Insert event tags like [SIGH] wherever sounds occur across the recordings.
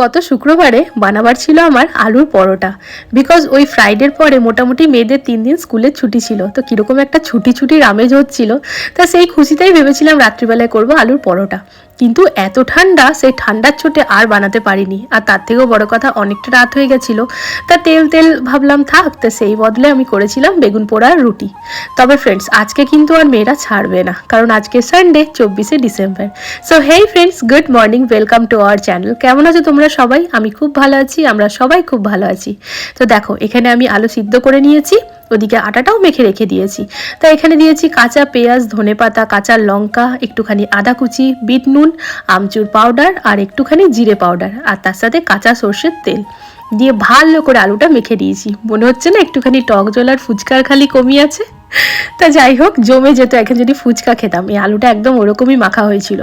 গত শুক্রবারে বানাবার ছিল আমার আলুর পরোটা। বিকজ ওই ফ্রাইডের পরে মোটামুটি মেয়েদের তিন দিন স্কুলের ছুটি ছিল। তো কীরকম একটা ছুটি ছুটির আমেজ হচ্ছিল, তা সেই খুশিতেই ভেবেছিলাম রাত্রিবেলায় করব আলুর পরোটা। কিন্তু এত ঠান্ডা সেই ঠান্ডার চোটে আর বানাতে পারিনি। আর তার থেকেও বড় কথা, অনেকটা রাত হয়ে গেছিল। তা তেল তেল ভাবলাম, থাক, তা সেই বদলে আমি করেছিলাম বেগুন পোড়ার রুটি। তবে ফ্রেন্ডস আজকে কিন্তু আর মেয়েরা ছাড়বে না, কারণ আজকে সানডে চব্বিশে December. So hey friends good morning welcome to our channel কেমন আছো তোমরা সবাই? আমি খুব ভালো আছি, আমরা সবাই খুব ভালো আছি। তো দেখো, এখানে আমি আলু সিদ্ধ করে নিয়েছি। ওদিকে আটাটাও মেখে রেখে দিয়েছি। তা এখানে দিয়েছি কাঁচা পেঁয়াজ, ধনে পাতা, কাঁচা লঙ্কা, একটুখানি আদা কুচি, বিট নুন, আমচুর পাউডার আর একটুখানি জিরে পাউডার আর তার সাথে কাঁচা সর্ষের তেল। দিয়ে ভালো করে আলুটা মেখে দিয়েছি। মনে হচ্ছে না একটুখানি টক জলার ফুচকার খালি কমিয়ে আছে? তা যাই হোক, জমে যেত, এখন যদি ফুচকা খেতাম। এই আলুটা একদম ওরকমই মাখা হয়েছিল।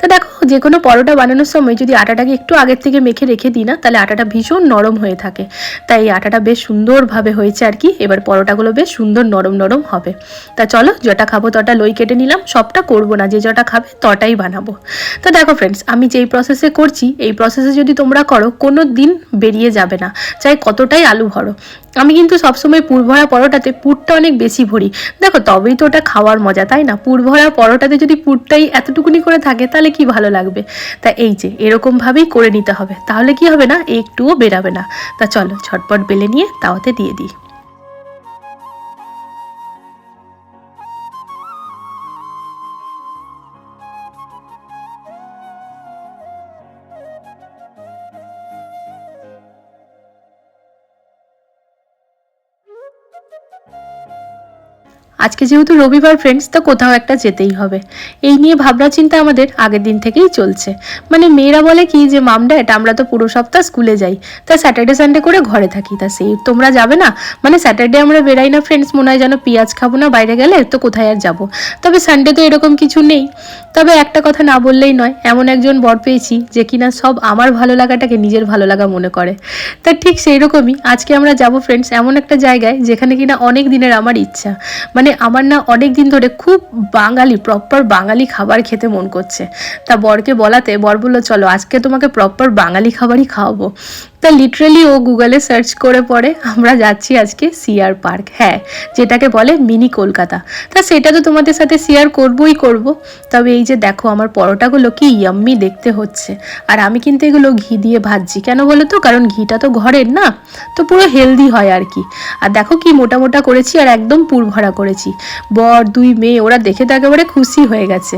তা দেখো যে কোনো পরোটা বানানোর সময় যদি আটাটাকে একটু আগের থেকে মেখে রেখে দিই না, তাহলে আটাটা ভীষণ নরম হয়ে থাকে। তাই এই আটাটা বেশ সুন্দরভাবে হয়েছে আর কি। এবার পরোটাগুলো বেশ সুন্দর নরম নরম হবে। তা চলো, যটা খাব তটা লই কেটে নিলাম। সবটা করব না, যে যটা খাবে তটাই বানাবো। তো দেখো ফ্রেন্ডস আমি যেই প্রসেসে করছি, এই প্রসেসে যদি তোমরা করো, কোনো দিন বেরিয়ে যাবে না। চাই কতটাই আলু ভরো। আমি কিন্তু সবসময় পুর ভরা পরোটাতে পুরটা অনেক বেশি ভরি। দেখো, তবেই তো ওটা খাওয়ার মজা, তাই না? পুর ভরা পরোটাতে যদি পুরটাই এতটুকুনি করে থাকে, তাহলে কি ভালো লাগবে? তা এই যে, এরকমভাবেই করে নিতে হবে। তাহলে কি হবে না? একটুও বেরাবে না। তা চলো ছটপট বেলে নিয়ে তাওতে দিয়ে দিই। আজকে যেহেতু রবিবার ফ্রেন্ডস তো কোথাও একটা যেতেই হবে। এই নিয়ে ভাবনা চিন্তা আমাদের আগের দিন থেকেই চলছে। মানে মেয়েরা বলে কি যে মাম ড্যাড আমরা তো পুরো সপ্তাহ স্কুলে যাই। তা স্যাটারডে সানডে করে ঘরে থাকি। তা সেই, তোমরা যাবে না? মানে স্যাটারডে আমরা বেরাই না ফ্রেন্ডস মনে হয় যেন পেঁয়াজ খাব না, বাইরে গেলে তো কোথায় আর যাব? তবে সানডে তো এরকম কিছু নেই। তবে একটা কথা না বললেই নয়, এমন একজন বর পেয়েছি যে কিনা সব আমার ভালো লাগাটাকে নিজের ভালো লাগা মনে করে। তা ঠিক সেই রকমই আজকে আমরা যাব ফ্রেন্ডস এমন একটা জায়গায় যেখানে কিনা অনেক দিনের আমার ইচ্ছা। মানে আমার না অনেক দিন ধরে খুব বাঙালি প্রপার বাঙালি খাবার খেতে মন করছে। তা বরকে বলাতে, বর বলল, চলো, আজকে তোমাকে প্রপার বাঙালি খাবারই খাওয়াবো। তা লিটারেলি ও গুগলে সার্চ করে পরে আমরা যাচ্ছি আজকে সিআর পার্ক হ্যাঁ যেটাকে বলে মিনি কলকাতা তা সেটা তো তোমাদের সাথে শেয়ার করবই করব। তবে এই যে দেখো আমার পরোটাগুলো কি ইয়াম্মি দেখতে হচ্ছে। আর আমি কিন্তু এগুলো ঘি দিয়ে ভাজছি। কেন বলো তো? কারণ ঘিটা তো ঘরের না? তো পুরো হেলদি হয় আর কি। আর দেখো কি মোটা মোটা করেছি আর একদম পুর ভরা করেছি। বর, দুই মেয়ে, ওরা দেখে তো একেবারে খুশি হয়ে গেছে।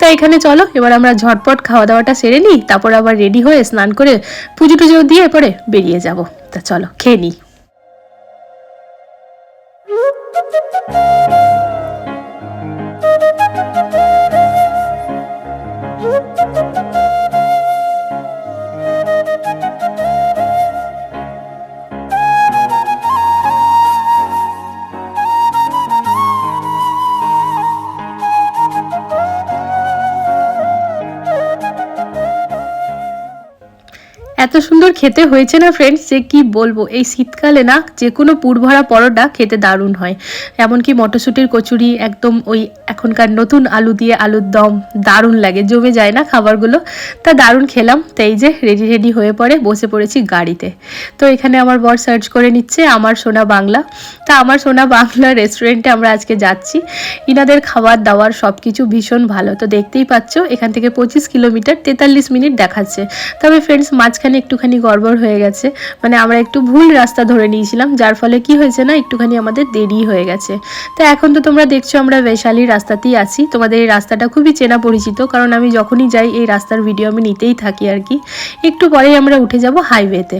তা এখানে চলো, এবার আমরা ঝটপট খাওয়া দাওয়াটা সেরে নিই, তারপর আবার রেডি হয়ে স্নান করে পুজো টুজো দিয়ে পরে বেরিয়ে যাব। তা চলো, খেয়ে নিই। এত সুন্দর খেতে হয়েছে না ফ্রেন্ডস যে কি বলব? এই শীতকালে না যে কোনো পুরভরা পরোটা খেতে দারুণ হয়। এমনকি মটরশুঁটির কচুরি, একদম ওই এখনকার নতুন আলু দিয়ে আলুর দম, দারুণ লাগে। জমে যায় না খাবারগুলো? তা দারুণ খেলাম। তো এই যে রেডি রেডি হয়ে পড়ে, বসে পড়েছি গাড়িতে। তো এখানে আমার বর সার্চ করে নিচ্ছে, আমার সোনা বাংলা। তা আমার সোনা বাংলা রেস্টুরেন্টে আমরা আজকে যাচ্ছি। ইনাদের খাবার দাবার সব কিছু ভীষণ ভালো। তো দেখতেই পাচ্ছ, এখান থেকে পঁচিশ কিলোমিটার তেতাল্লিশ মিনিট দেখাচ্ছে। তবে ফ্রেন্ডস মাঝখানে একটুখানি গড়বড় হয়ে গেছে। মানে আমরা একটু ভুল রাস্তা ধরে নিয়েছিলাম, যার ফলে কি হয়েছে না, একটুখানি আমাদের দেরি হয়ে গেছে। তো এখন তো তোমরা দেখছ আমরা বৈশালী রাস্তাতেই আছি। তোমাদের এই রাস্তাটা খুবই চেনা পরিচিত, কারণ আমি যখনই যাই এই রাস্তার ভিডিও আমি নিতেই থাকি আর কি। একটু পরেই আমরা উঠে যাব হাইওয়েতে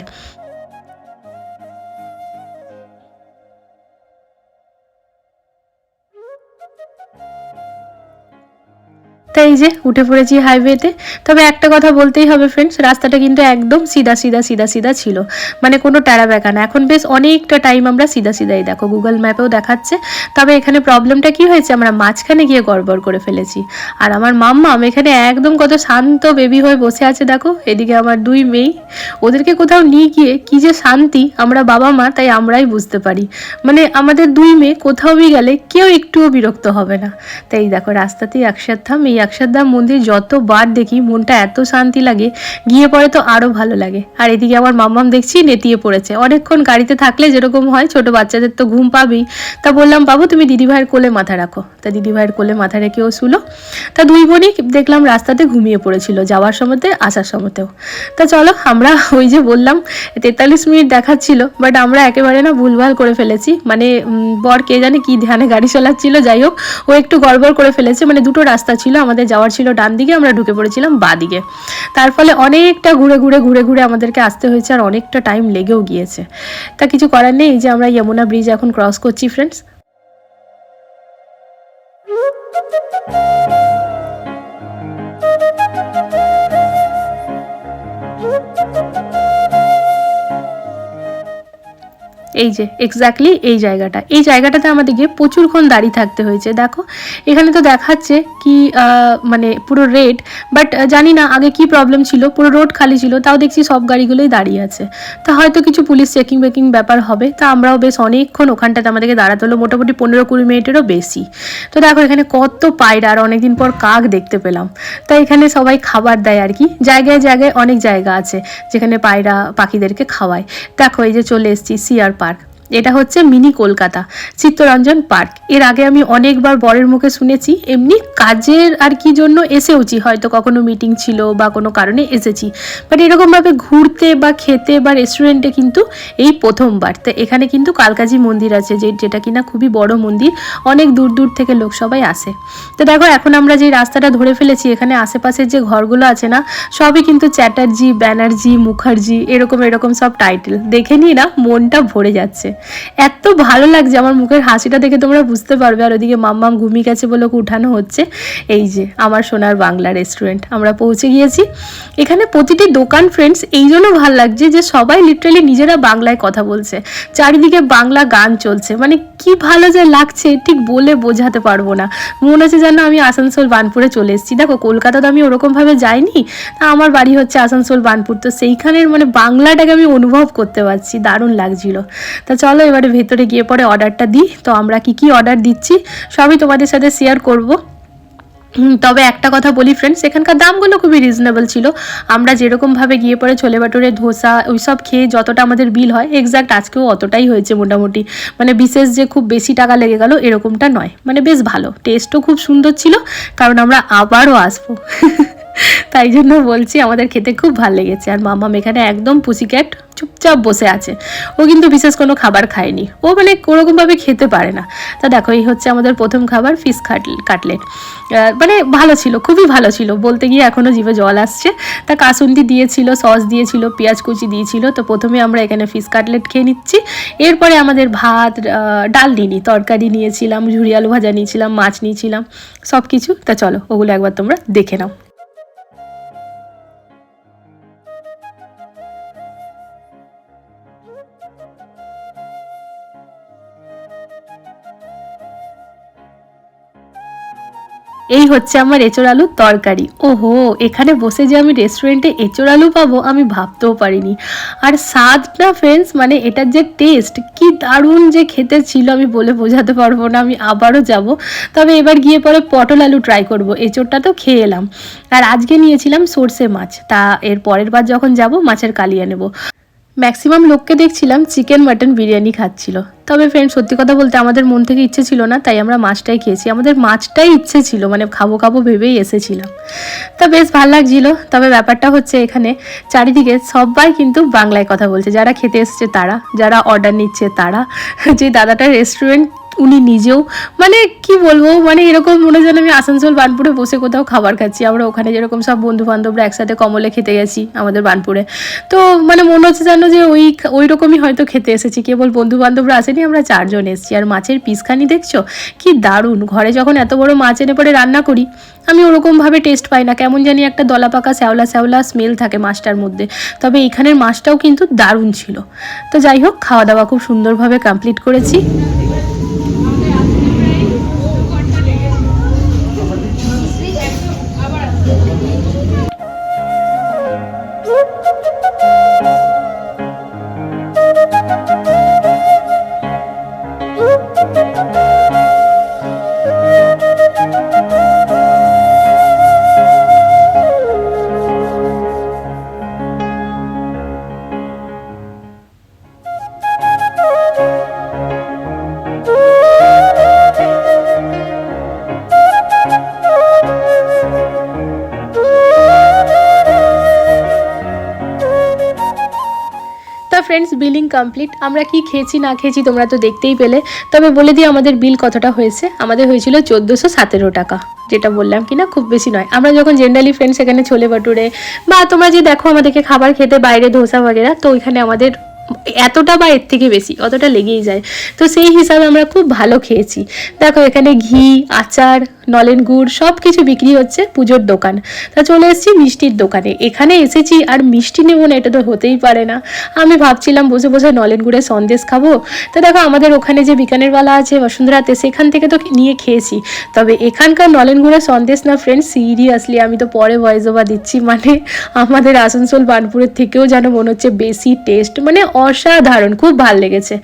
তাই এই যে উঠে পড়েছি হাইওয়েতে তবে একটা কথা বলতেই হবে ফ্রেন্ডস রাস্তাটা কিন্তু একদম সিধা সিধা সিধা সিধা ছিল। মানে কোনো ট্যারা ব্যাকা না। এখন বেশ অনেকটা টাইম আমরা সিধা, সিধাই দেখো। গুগল ম্যাপেও দেখাচ্ছে। তবে এখানে প্রবলেমটা কি হয়েছে? আমরা মাঝখানে গিয়ে গড়বড় করে ফেলেছি। আর আমার মাম্মাম এখানে একদম কত শান্ত বেবি হয়ে বসে আছে, দেখো। এদিকে আমার দুই মেয়ে। ওদেরকে কোথাও নিয়ে গিয়ে কি যে শান্তি আমরা বাবা, মা, তাই আমরাই বুঝতে পারি। মানে আমাদের দুই মেয়ে কোথাও গেলে কেউ একটুও বিরক্ত হবে না। তাই দেখো, রাস্তাতেই একসাথে এই অক্ষরধাম মন্দির যতবার দেখি, মনটা এত শান্তি লাগে, গিয়ে পরে তো আরও ভালো লাগে। আর এদিকে আমার মাম্মাম দেখছি নেতিয়ে পড়েছে। অনেকক্ষণ গাড়িতে থাকলে যেরকম হয়, ছোট বাচ্চাদের তো ঘুম পাবেই। তা বললাম, বাবু, তুমি দিদিভাইয়ের কোলে মাথা রাখো। তা দিদিভাইয়ের কোলে মাথা রেখে ও শুলো। তা দুই বোনই দেখলাম রাস্তাতে ঘুমিয়ে পড়েছিল, যাওয়ার সময়তে, আসার সময়তেও। তা চলো, আমরা [LAUGHS] ওই যে বললাম, তেতাল্লিশ মিনিট দেখাচ্ছিল, বাট আমরা একেবারে না ভুলভাল করে ফেলেছি। মানে বর কে জানে কি ধ্যানে গাড়ি চালাচ্ছিল, যাই হোক, ও একটু গড়বড় করে ফেলেছে। মানে দুটো রাস্তা ছিল আমাদের যাওয়ার ছিল ডান দিকে, আমরা ঢুকে পড়েছিলাম বা দিকে। তার ফলে অনেকটা ঘুরে ঘুরে ঘুরে ঘুরে আমাদেরকে আসতে হয়েছে আর অনেকটা টাইম লেগেও গিয়েছে। তা কিছু করার নেই যে আমরা যমুনা ব্রিজ এখন ক্রস করছি ফ্রেন্ডস এই যে এক্স্যাক্টলি এই জায়গাটা। এই জায়গাটাতে আমাদেরকে প্রচুরক্ষণ দাঁড়িয়ে থাকতে হয়েছে, দেখো। এখানে তো দেখাচ্ছে কি মানে পুরো রেড বাট জানি না আগে কি প্রবলেম ছিল, পুরো রোড খালি ছিল, তাও দেখছি সব গাড়িগুলোই দাঁড়িয়ে আছে। তা হয়তো কিছু পুলিশ চেকিং বেকিং ব্যাপার হবে, তা আমরাও বেশ অনেকক্ষণ ওখানটাতে আমাদেরকে দাঁড়াতে হলো, মোটামুটি পনেরো কুড়ি মিনিটেরও বেশি। তো দেখো, এখানে কত পায়রা আর অনেকদিন পর কাক দেখতে পেলাম। তা এখানে সবাই খাবার দেয় আর কি, জায়গায় জায়গায় অনেক জায়গা আছে, যেখানে পায়রা পাখিদেরকে খাওয়ায়। দেখো, এই যে চলে এসেছি সিআর পার্ক এটা হচ্ছে মিনি কলকাতা, চিত্তরঞ্জন পার্ক। এর আগে আমি অনেকবার বরের মুখে শুনেছি, এমনি কাজের আর কি জন্য এসেওছি, হয়তো কখনো মিটিং ছিল বা কোনো কারণে এসেছি। বাট এরকমভাবে ঘুরতে বা খেতে বা রেস্টুরেন্টে কিন্তু এই প্রথমবার। তো এখানে কিন্তু কালকাজি মন্দির আছে, যে যেটা কিনা খুবই বড় মন্দির, অনেক দূর দূর থেকে লোক সবাই আসে। তো দেখো, এখন আমরা যে রাস্তাটা ধরে ফেলেছি, এখানে আশেপাশের যে ঘরগুলো আছে না, সবই কিন্তু চ্যাটার্জি, ব্যানার্জি, মুখার্জি, এরকম এরকম সব টাইটেল দেখে নিই না, মনটা ভরে যাচ্ছে। এত ভালো লাগছে, আমার মুখের হাসিটা দেখে তোমরা বুঝতে পারবে। আর ওদিকে মাম্মাম ঘুমিয়ে গেছে বলে উঠানো হচ্ছে। এই যে, আমার সোনার বাংলা রেস্টুরেন্ট আমরা পৌঁছে গিয়েছি। এখানে প্রতিটি দোকান ফ্রেন্ডস এই জন্য ভালো লাগছে যে সবাই লিটারালি নিজেরা বাংলায় কথা বলছে। চারিদিকে বাংলা গান চলছে। মানে কি ভালো যে লাগছে, ঠিক বলে বোঝাতে পারব না। মনে হচ্ছে যেন আমি আসানসোল বানপুরে চলে এসেছি। দেখো, কলকাতা তো আমি ওরকমভাবে যাইনি আমার বাড়ি হচ্ছে আসানসোল বানপুর তো সেইখানের মানে বাংলাটাকে আমি অনুভব করতে পারছি। দারুণ লাগছিল। তা চলো এবারে ভেতরে গিয়ে পরে অর্ডারটা দিই। তো আমরা কি কি অর্ডার দিচ্ছি, সবই তোমাদের সাথে শেয়ার করব। তবে একটা কথা বলি ফ্রেন্ডস এখানকার দামগুলো খুবই রিজনেবল ছিল। আমরা যেরকমভাবে গিয়ে পরে ছোলে বাটুরে ধোসা, ওইসব খেয়ে যতটা আমাদের বিল হয় এক্স্যাক্ট আজকেও অতটাই হয়েছে মোটামুটি। মানে বিশেষ যে খুব বেশি টাকা লেগে গেল, এরকমটা নয়। মানে বেশ ভালো টেস্টও খুব সুন্দর ছিল, কারণ আমরা আবারও আসব। [LAUGHS] তাই জন্য বলছি আমাদের খেতে খুব ভালো লেগেছে। আর মামাম এখানে একদম পুসিক্যাট চুপচাপ বসে আছে। ও কিন্তু বিশেষ কোনো খাবার খায়নি। ও মানে কোনোরকমভাবে খেতে পারে না। তা দেখো, এই হচ্ছে আমাদের প্রথম খাবার, ফিশ কাটলেট। মানে ভালো ছিল, খুবই ভালো ছিল। বলতে গিয়ে এখনও জীবে জল আসছে। তা কাসুন্দি দিয়েছিল, সস দিয়েছিল, পেঁয়াজ কুচি দিয়েছিল। তো প্রথমে আমরা এখানে ফিশ কাটলেট খেয়ে নিচ্ছি। এরপরে আমাদের ভাত ডাল নিইনি তরকারি নিয়েছিলাম, ঝুড়ি আলু ভাজা নিয়েছিলাম, মাছ নিয়েছিলাম সব কিছু তা চলো, ওগুলো একবার তোমরা দেখে নাও। এই হচ্ছে আমার এঁচোড় আলুর তরকারি। ওহো, এখানে বসে যে আমি রেস্টুরেন্টে এঁচোড় আলু পাবো, আমি ভাবতেও পারিনি। আর স্বাদটা ফ্রেন্ডস মানে এটার যে টেস্ট কি দারুণ যে খেতে ছিল, আমি বলে বোঝাতে পারব না, আমি আবারও যাব। তবে এবার গিয়ে পরে পটল আলু ট্রাই করব এঁচোড়টা তো খেয়ে এলাম। আর আজকে নিয়েছিলাম সর্ষে মাছ, তা এর পরের বার যখন যাব, মাছের কালিয়া নেব। ম্যাক্সিমাম লোককে দেখছিলাম চিকেন মাটন বিরিয়ানি খাচ্ছিল। তবে ফ্রেন্ড সত্যি কথা বলতে আমাদের মন থেকে ইচ্ছে ছিল না, তাই আমরা মাছটাই খেয়েছি। আমাদের মাছটাই ইচ্ছে ছিল মানে খাব খাব ভেবেই এসেছিলাম। তা বেশ ভালো লাগছিল। তবে ব্যাপারটা হচ্ছে এখানে চারিদিকে সবাই কিন্তু বাংলায় কথা বলছে। যারা খেতে এসছে তারা, যারা অর্ডার নিচ্ছে তারা। যে দাদাটার রেস্টুরেন্ট উনি নিজেও মানে কি বলব মানে এরকম মনে যেন আমি আসানসোল বানপুরে বসে কোথাও খাবার খাচ্ছি। আমরা ওখানে যেরকম সব বন্ধু বান্ধবরা একসাথে কমলে খেতে গেছি আমাদের বানপুরে তো মানে মনে হচ্ছে যেন যে ওই ওই রকমই হয়তো খেতে এসেছি। কেবল বন্ধু বান্ধবরা আসেনি, আমরা চারজন এসেছি। আর মাছের পিসখানি দেখছ? কি দারুণ! ঘরে যখন এত বড় মাছ এনে পরে রান্না করি, আমি ওরকমভাবে টেস্ট পাই না। কেমন জানি একটা দলা পাকা শ্যাওলা শ্যাওলা স্মেল থাকে মাছটার মধ্যে। তবে এখানের মাছটাও কিন্তু দারুণ ছিল। তো যাই হোক খাওয়া দাওয়া খুব সুন্দরভাবে কমপ্লিট করেছি। ফ্রেন্ডস বিলিং কমপ্লিট আমরা কি খেয়েছি, না খেয়েছি তোমরা তো দেখতেই পেলে। তবে বলে দিই, আমাদের বিল কতটা হয়েছে? আমাদের হয়েছিল চোদ্দোশো সতেরো টাকা, যেটা বললাম কি না খুব বেশি নয়। আমরা যখন জেনারেলি ফ্রেন্ডস এখানে ছোলে ভাটুরে বা তোমরা যে দেখো আমাদেরকে খাবার খেতে বাইরে ধোসা বগেরা তো ওইখানে আমাদের এতটা বা এর থেকে বেশি, অতটা লেগেই যায়। তো সেই হিসাবে আমরা খুব ভালো খেয়েছি। দেখো, এখানে ঘি, আচার, নলেন গুড় সব কিছু বিক্রি হচ্ছে পুজোর দোকান। তা চলে এসেছি মিষ্টির দোকানে। এখানে এসেছি আর মিষ্টি নেব না, এটা তো হতেই পারে না। আমি ভাবছিলাম বসে বসে নলেন গুড়ের সন্দেশ খাব। তো দেখো, আমাদের ওখানে যে বিকানেরওয়ালা আছে, বসুন্ধরাতে, সেখান থেকে তো নিয়ে খেয়েছি। তবে এখানকার নলেন গুড়ের সন্দেশ না ফ্রেন্ড সিরিয়াসলি আমি তো পরে ভয়েস ওভার দিচ্ছি। মানে আমাদের আসানসোল বানপুরের থেকেও যেন মনে হচ্ছে বেশি টেস্ট মানে অসাধারণ, খুব ভালো লেগেছে।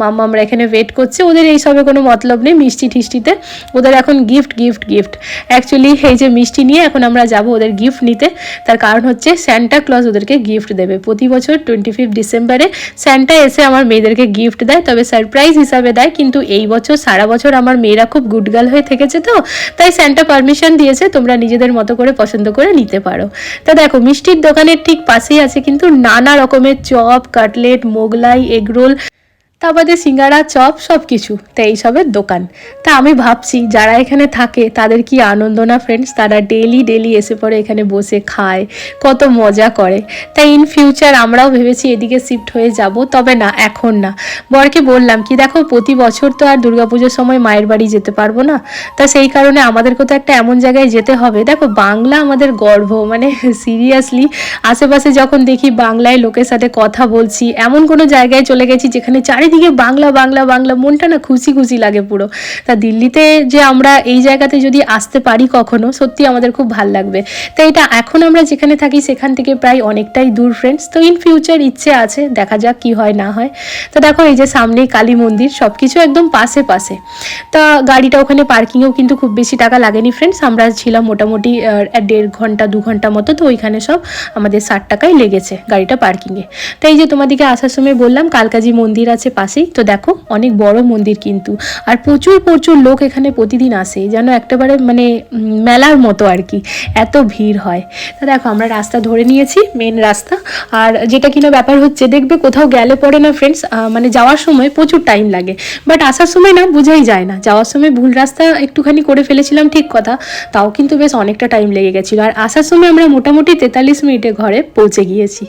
মাম্মা, আমরা এখানে ওয়েট করছে। ওদের এই সবে কোনো মতলব নেই মিষ্টি ঠিষ্টিতে ওদের এখন গিফট গিফট গিফট অ্যাকচুয়ালি এই যে মিষ্টি নিয়ে এখন আমরা যাব ওদের গিফট নিতে, তার কারণ হচ্ছে স্যান্টা ক্লজ ওদেরকে গিফট দেবে। প্রতি বছর টোয়েন্টি ফিফথ ডিসেম্বরে স্যান্টা এসে আমার মেয়েদেরকে গিফট দেয়, তবে সারপ্রাইজ হিসাবে দেয়। কিন্তু এই বছর, সারা বছর আমার মেয়েরা খুব গুড গার্ল হয়ে থেকেছে তো, তাই স্যান্টা পারমিশন দিয়েছে, তোমরা নিজেদের মতো করে পছন্দ করে নিতে পারো। তা দেখো, মিষ্টির দোকানের ঠিক পাশেই আছে কিন্তু নানা রকমের চপ, কাটলেট মোগলাই এগরোল তা বাদে সিঙ্গারা, চপ সব কিছু তা এইসবের দোকান। তা আমি ভাবছি, যারা এখানে থাকে, তাদের কি আনন্দ না ফ্রেন্ডস তারা ডেলি ডেলি এসে পরে এখানে বসে খায়, কত মজা করে। তাই ইন ফিউচার আমরাও ভেবেছি এদিকে শিফট হয়ে যাব, তবে না, এখন না। বরকে বললাম কি, দেখো, প্রতি বছর তো আর দুর্গাপুজোর সময় মায়ের বাড়ি যেতে পারব না। তা সেই কারণে আমাদেরকে তো একটা এমন জায়গায় যেতে হবে। দেখো, বাংলা আমাদের গর্ব মানে সিরিয়াসলি আশেপাশে যখন দেখি বাংলায় লোকের সাথে কথা বলছি, এমন কোনো জায়গায় চলে গেছি যেখানে চারিদিকে বাংলা বাংলা বাংলা, মনটা না খুশি খুশি লাগে পুরো। তা দিল্লিতে যে আমরা এই জায়গাতে যদি আসতে পারি কখনো, সত্যি আমাদের খুব ভালো লাগবে। তো এটা এখন আমরা যেখানে থাকি, সেখান থেকে প্রায় অনেকটাই দূর ফ্রেন্ডস তো ইন ফিউচার ইচ্ছে আছে, দেখা যাক কি হয়, না হয়। তো দেখো, এই যে সামনেই কালী মন্দির সব কিছু একদম পাশে পাশে। তা গাড়িটা ওখানে পার্কিংয়েও কিন্তু খুব বেশি টাকা লাগেনি ফ্রেন্ডস আমরা ছিলাম মোটামুটি দেড় ঘণ্টা, দু ঘণ্টা মতো, তো ওইখানে সব আমাদের ষাট টাকাই লেগেছে গাড়িটা পার্কিংয়ে তো এই যে তোমাদেরকে আসার সময় বললাম, কালকাজি মন্দির আছে পাশেই। তো দেখো, অনেক বড় মন্দির কিন্তু। আর প্রচুর প্রচুর লোক এখানে প্রতিদিন আসে, যেন একেবারে মানে মেলার মতো আর কি। এত ভিড় হয়। তো দেখো, আমরা রাস্তা ধরে নিয়েছি মেন রাস্তা। আর যেটা কিনা ব্যাপার হচ্ছে, দেখবে কোথাও গেলে পরে না ফ্রেন্ডস মানে যাওয়ার সময় প্রচুর টাইম লাগে। বাট আসার সময় না, বোঝাই যায় না। যাওয়ার সময় ভুল রাস্তা একটুখানি করে ফেলেছিলাম, ঠিক কথা। তাও কিন্তু বেশ অনেকটা টাইম লেগে গেছিল। আর আসার সময় আমরা মোটামুটি তেতাল্লিশ মিনিটে ঘরে পৌঁছে গিয়েছি।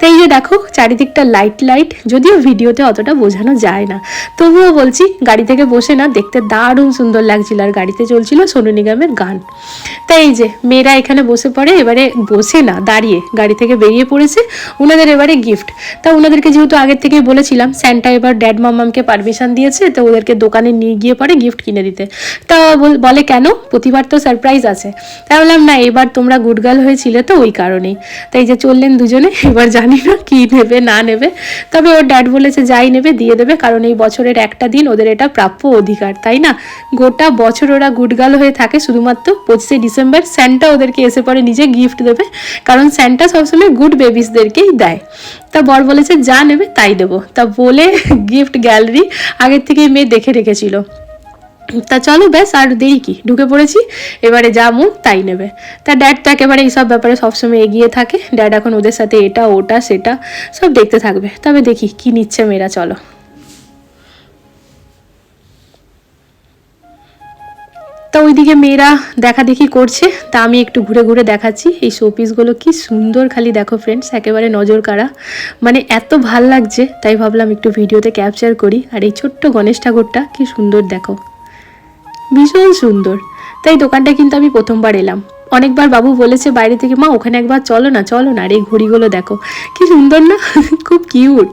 তাই যে দেখো, চারিদিকটা লাইট লাইট যদিও ভিডিওতে অতটা বোঝানো যায় না। তবুও বলছি, গাড়ি থেকে বসে না, দেখতে দারুণ সুন্দর লাগছিল আর গাড়িতে চলছিল সোনু নিগমের গান। তাই এই যে, মেয়েরা এখানে বসে পড়ে, এবারে বসে না, দাঁড়িয়ে, গাড়ি থেকে বেরিয়ে পড়েছে ওনাদের এবারে গিফট তা ওনাদেরকে যেহেতু আগের থেকে বলেছিলাম স্যান্টা এবার ড্যাড মামামকে পারমিশন দিয়েছে, তো ওদেরকে দোকানে নিয়ে গিয়ে পরে গিফট কিনে দিতে। তা বলে কেন? প্রতিবার তো সারপ্রাইজ আছে। তাই বললাম, না, এবার তোমরা গুড গার্ল হয়েছিলে তো ওই কারণেই। তাই যে চললেন দুজনে, এবার জানি না কি নেবে, না নেবে। তবে ওর ড্যাড বলেছে, যাই নেবে দিয়ে দেবে, কারণ এই বছরের একটা দিন ওদের এটা প্রাপ্য অধিকার, তাই না? গোটা বছর ওরা গুডগাল হয়ে থাকে, শুধুমাত্র পঁচিশে ডিসেম্বর স্যান্টা ওদেরকে এসে পরে নিজে গিফট দেবে, কারণ স্যান্টা সবসময় গুড বেবিসদেরকেই দেয়। তা বর বলেছে, যা নেবে তাই দেবো। তা বলে গিফট গ্যালারি আগের থেকেই মেয়ে দেখে রেখেছিল। তা চলো ব্যাস, আর দেরি কি? ঢুকে পড়েছি, এবারে যা মুখ তাই নেবে। তা ড্যাড তো একেবারে এইসব ব্যাপারে সবসময় এগিয়ে থাকে। ড্যাড এখন ওদের সাথে এটা, ওটা, সেটা সব দেখতে থাকবে। তবে দেখি কি নিচ্ছে মেয়েরা, চলো। তা ওইদিকে মেয়েরা দেখা দেখি করছে। তা আমি একটু ঘুরে ঘুরে দেখাচ্ছি। এই শোপিসগুলো কি সুন্দর খালি দেখো ফ্রেন্ডস একেবারে নজর কাড়া। মানে এত ভালো লাগছে, তাই ভাবলাম একটু ভিডিওতে ক্যাপচার করি। আর এই ছোট্ট গণেশ ঠাকুরটা কি সুন্দর দেখো। ভীষণ সুন্দর। তাই দোকানটা কিন্তু আমি প্রথমবার এলাম। অনেকবার বাবু বলেছে বাইরে থেকে, মা, ওখানে একবার চলো না চলো না আর এই ঘড়িগুলো দেখো। কি সুন্দর না? [LAUGHS] খুব কিউট।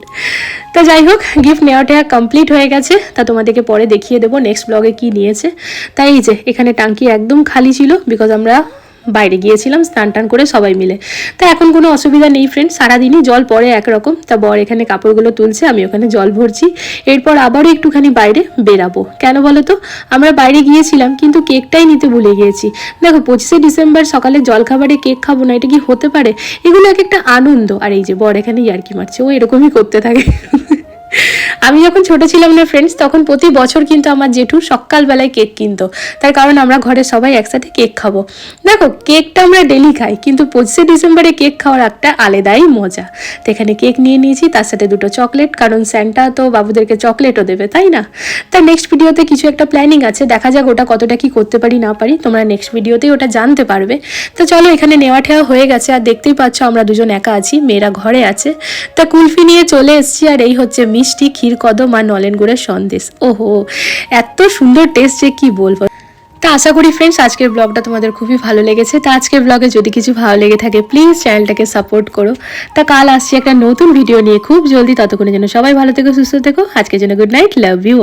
তা যাই হোক গিফট নেওয়াটা কমপ্লিট হয়ে গেছে। তা তোমাদেরকে পরে দেখিয়ে দেবো নেক্সট ব্লগে কি নিয়েছে। তাই এই যে, এখানে টাঙ্কি একদম খালি ছিল বিকজ আমরা বাইরে গিয়েছিলাম, স্নান টান করে সবাই মিলে। তা এখন কোনো অসুবিধা নেই ফ্রেন্ড সারাদিনই জল পড়ে একরকম। তা বর এখানে কাপড়গুলো তুলছে, আমি ওখানে জল ভরছি। এরপর আবারও একটুখানি বাইরে বেরাবো। কেন বলো তো? আমরা বাইরে গিয়েছিলাম, কিন্তু কেকটাই নিতে ভুলে গিয়েছি। দেখো, পঁচিশে ডিসেম্বর সকালে জলখাবারে কেক খাব না, এটা কি হতে পারে? এগুলো এক একটা আনন্দ। আর এই যে বর এখানে ইয়ার্কি মারছে, ও এরকমই করতে থাকে। আমি যখন ছোট ছিলাম না ফ্রেন্ডস তখন প্রতি বছর কিন্তু আমার জেঠু সকালবেলায় কেক কিনতো। তার কারণ আমরা ঘরে সবাই একসাথে কেক খাব। দেখো, কেকটা আমরা ডেলি খাই, কিন্তু পঁচিশে ডিসেম্বরে কেক খাওয়ার একটা আলাদাই মজা। তো এখানে কেক নিয়ে নিয়েছি, তার সাথে দুটো চকলেট, কারণ স্যান্টা তো বাবুদেরকে চকলেটও দেবে, তাই না? তার নেক্সট ভিডিওতে কিছু একটা প্ল্যানিং আছে, দেখা যাক ওটা কতটা কি করতে পারি, না পারি, তোমরা নেক্সট ভিডিওতেই ওটা জানতে পারবে। তো চলো, এখানে নেওয়া ঠেওয়া হয়ে গেছে, আর দেখতেই পাচ্ছ আমরা দুজন একা আছি, মেয়েরা ঘরে আছে। তা কুলফি নিয়ে চলে এসেছি, আর এই হচ্ছে মিষ্টি ক্ষীর। কদম আর নলেন গুড়ের সন্দেশ। ওহো, এত সুন্দর টেস্ট যে কি বলব। তা আশা করি ফ্রেন্ডস আজকের ব্লগটা তোমাদের খুবই ভালো লেগেছে। তা আজকের ব্লগে যদি কিছু ভালো লেগে থাকে প্লিজ চ্যানেলটাকে সাপোর্ট করো। তা কাল আসছি একটা নতুন ভিডিও নিয়ে। খুব জলদি ততক্ষণের জন্য সবাই ভালো থেকো, সুস্থ থেকো। আজকের জন্য গুড নাইট লাভ ইউ